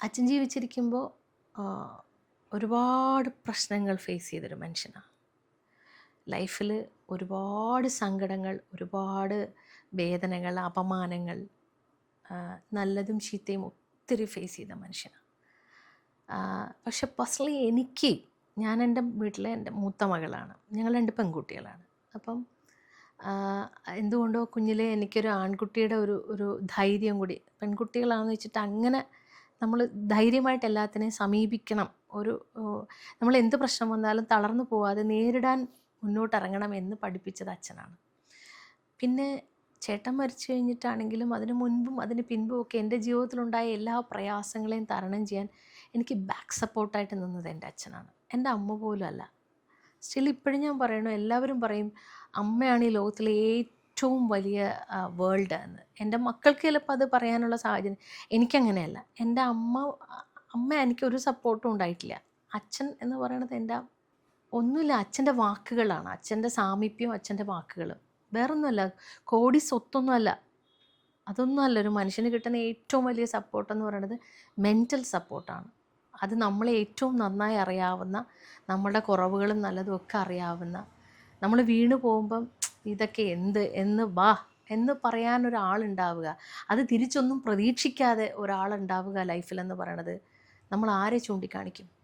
അച്ഛൻ ജീവിച്ചിരിക്കുമ്പോൾ ഒരുപാട് പ്രശ്നങ്ങൾ ഫേസ് ചെയ്തൊരു മനുഷ്യനാണ് ലൈഫിൽ ഒരുപാട് സങ്കടങ്ങൾ ഒരുപാട് വേദനകൾ അപമാനങ്ങൾ നല്ലതും ചീത്തയും ഒത്തിരി ഫേസ് ചെയ്ത മനുഷ്യനാണ് പക്ഷെ പേഴ്സണലി എനിക്ക് ഞാൻ എന്റെ വീട്ടിലെ എന്റെ മൂത്ത മകളാണ്. ഞങ്ങൾ രണ്ട് പെൺകുട്ടികളാണ്. അപ്പം എന്തുകൊണ്ടോ കുഞ്ഞിലെ എനിക്കൊരു ആൺകുട്ടിയുടെ ഒരു ഒരു ധൈര്യം കൂടി പെൺകുട്ടികളാണെന്ന് വെച്ചിട്ട് അങ്ങനെ നമ്മൾ ധൈര്യമായിട്ട് എല്ലാത്തിനെയും സമീപിക്കണം. ഒരു നമ്മൾ എന്ത് പ്രശ്നം വന്നാലും തളർന്നു പോവാതെ നേരിടാൻ മുന്നോട്ടിറങ്ങണം എന്ന് പഠിപ്പിച്ചത് അച്ഛനാണ്. പിന്നെ ചേട്ടൻ മരിച്ചു കഴിഞ്ഞിട്ടാണെങ്കിലും അതിന് മുൻപും അതിന് പിൻപും ഒക്കെ എന്റെ ജീവിതത്തിലുണ്ടായ എല്ലാ പ്രയാസങ്ങളെയും തരണം ചെയ്യാൻ എനിക്ക് ബാക്ക് സപ്പോർട്ടായിട്ട് നിന്നത് എന്റെ അച്ഛനാണ്. എന്റെ അമ്മ പോലും അല്ല. സ്റ്റിൽ ഇപ്പോഴും ഞാൻ പറയണു എല്ലാവരും പറയും അമ്മയാണ് ഈ ലോകത്തിലെ ഏറ്റവും വലിയ വേൾഡ് എന്ന് എന്റെ മക്കൾക്ക് ചിലപ്പോൾ അത് പറയാനുള്ള സാഹചര്യം എനിക്കങ്ങനെയല്ല. എന്റെ അമ്മ അമ്മ എനിക്ക് ഒരു സപ്പോർട്ടും ഉണ്ടായിട്ടില്ല. അച്ഛൻ എന്ന് പറയുന്നത് എന്റെ ഒന്നുമില്ല അച്ഛന്റെ വാക്കുകളാണ്. അച്ഛന്റെ സാമീപ്യം അച്ഛന്റെ വാക്കുകളും. വേറൊന്നുമല്ല കോടി സ്വത്തൊന്നുമല്ല. അതൊന്നുമല്ല ഒരു മനുഷ്യന് കിട്ടുന്ന ഏറ്റവും വലിയ സപ്പോർട്ട് എന്ന് പറയുന്നത് മെന്റൽ സപ്പോർട്ടാണ് അത് നമ്മളെ ഏറ്റവും നന്നായി അറിയാവുന്ന നമ്മളുടെ കുറവുകളും നല്ലതും ഒക്കെ അറിയാവുന്ന നമ്മൾ വീണ് പോകുമ്പം ഇതൊക്കെ എന്ത്? എന്ന് വാ എന്ന് പറയാൻ ഒരാളുണ്ടാവുക. അത് തിരിച്ചൊന്നും പ്രതീക്ഷിക്കാതെ ഒരാളുണ്ടാവുക ലൈഫിലെന്ന് പറയണത് നമ്മൾ ആരെ ചൂണ്ടിക്കാണിക്കും?